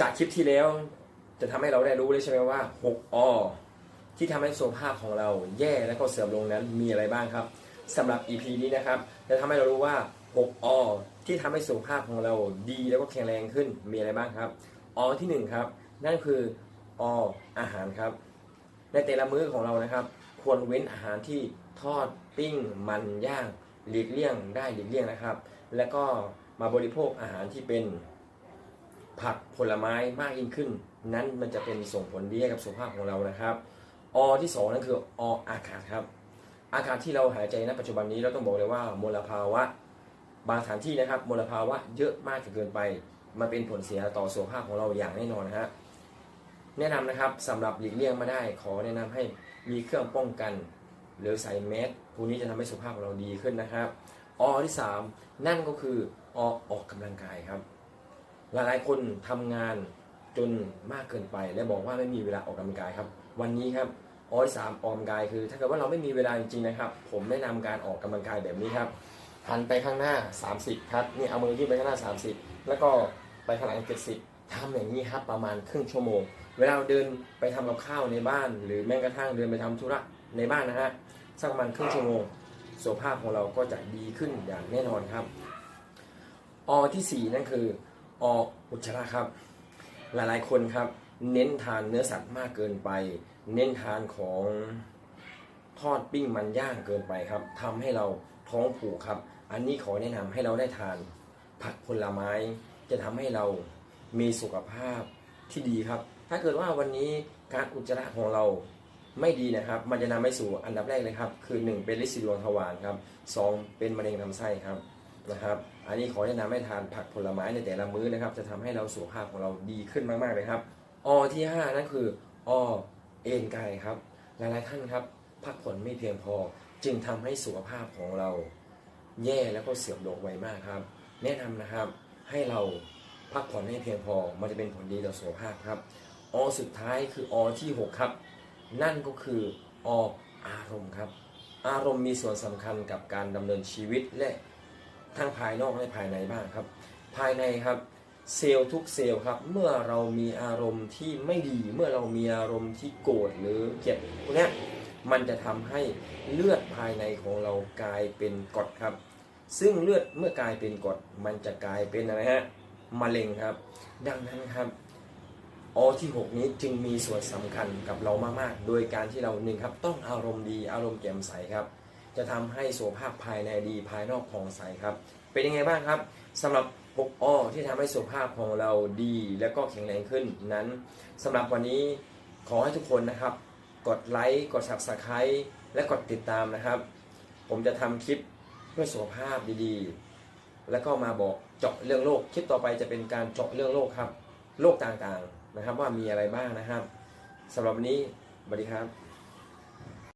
จากคลิปที่แล้วจะทำให้เราได้รู้เลยใช่ไหมว่า6อที่ทำให้สุขภาพของเราแย่และก็เสื่อมลงนั้นมีอะไรบ้างครับสำหรับ EP นี้นะครับจะทำให้เรารู้ว่า6อที่ทำให้สุขภาพของเราดีแล้วก็แข็งแรงขึ้นมีอะไรบ้างครับอที่หนึ่งครับนั่นคือออาหารครับ ในแต่ละมื้อของเรานะครับ ควรเว้นอาหารที่ทอดปิ้ง มันย่างหลีกเลี่ยงได้หลีกเลี่ยงนะครับ แล้วก็มาบริโภคอาหารที่เป็น ผักผลไม้มากยิ่งขึ้น นั้นมันจะเป็นส่งผลดีให้กับสุขภาพของเรานะครับอที่สองนั่นคือออากาศครับ อากาศที่เราหายใจณปัจจุบันนี้เราต้องบอกเลยว่ามลภาวะ บางสถานที่นะครับมลภาวะเยอะมากจนเกินไป มันเป็นผลเสียต่อสุขภาพของเราอย่างแน่นอนนะฮะแนะนำนะครับสำหรับหลีกเลี่ยงไมาได้ขอแนะนำให้มีเครื่องป้องกัน หรือใส่แมสพวกนี้จะทำให้สุขภาพของเราดีขึ้นนะครับอที่ 3 นั่นก็คืออออกกำลังกายครับ หลายๆคนทำงานจนมากเกินไป และบอกว่าไม่มีเวลาออกกำลังกายครับ วันนี้ครับอที่สามออกกำลังกายคือ ถ้าเกิดว่าเราไม่มีเวลาจริงๆนะครับ ผมแนะนำการออกกำลังกายแบบนี้ครับหันไปข้างหน้า 30 ครับนี่เอามือยื่นไปข้างหน้า 30 แล้วก็ไปข้างหลัง 70ทำอย่างนี้ครับประมาณครึ่งชั่วโมง เวลาเดินไปทำกับข้าวในบ้าน หรือแม้กระทั่งเดินไปทำธุระในบ้านนะฮะสักประมาณครึ่งชั่วโมงสุขภาพของเราก็จะดีขึ้นอย่างแน่นอนครับอที่สี่นั่นคือ ออกอุจจาระครับ หลายๆคนครับ เน้นทานเนื้อสัตว์มากเกินไป เน้นทานของทอดปิ้งมันย่างเกินไปครับทำให้เราท้องผูกครับ อันนี้ขอแนะนำให้เราได้ทานผักผลไม้ จะทำให้เรามีสุขภาพที่ดีครับ ถ้าเกิดว่าวันนี้การอุจจาระของเราไม่ดีนะครับ มันจะนำไปสู่อันดับแรกเลยครับ คือ 1 เป็นลิซิดวงทวารครับสองเป็นมะเร็งลำไส้ครับ นะครับ อันนี้ขอแนะนำให้ทานผักผลไม้ในแต่ละมื้อนะครับ จะทำให้เราสุขภาพของเราดีขึ้นมากๆเลยครับอที่ 5 นั่นคืออเอ็นกายครับ หลายๆท่านครับพักผ่อนไม่เพียงพอ จึงทำให้สุขภาพของเรา แย่แล้วก็เสื่อมโรคไวมากครับ แนะนำนะครับให้เราพักผ่อนให้เพียงพอ มันจะเป็นผลดีต่อสุขภาพครับอสุดท้ายคืออที่ 6 ครับ นั่นก็คือออารมณ์ครับ อารมณ์มีส่วนสำคัญกับการดำเนินชีวิตและ ทั้งภายนอกและภายในบ้างครับ ภายในครับเซลล์ทุกเซลล์ครับ เมื่อเรามีอารมณ์ที่ไม่ดี เมื่อเรามีอารมณ์ที่โกรธหรือเกลียดพวกนี้มันจะทำให้เลือดภายในของเรากลายเป็นกรดครับ ซึ่งเลือดเมื่อกลายเป็นกรดมันจะกลายเป็นอะไรฮะมะเร็งครับ ดังนั้นครับออที่ 6 นี้จึงมีส่วนสำคัญกับเรามากๆ โดยการที่เราหนึ่งครับต้องอารมณ์ดีอารมณ์แจ่มใสครับ จะทำให้สุขภาพภายในดีภายนอกผ่องใสครับ เป็นยังไงบ้างครับสำหรับ6อ้อที่ทำให้สุขภาพของเราดีและก็แข็งแรงขึ้นนั้นสำหรับวันนี้ขอให้ทุกคนนะครับ กดไลค์กด subscribe และกดติดตามนะครับ ผมจะทำคลิปเพื่อสุขภาพดีๆ แล้วก็มาบอกเจาะเรื่องโรคคลิปต่อไปจะเป็นการเจาะเรื่องโรคครับโรคต่างๆนะครับว่ามีอะไรบ้างนะครับสำหรับวันนี้สวัสดีครับ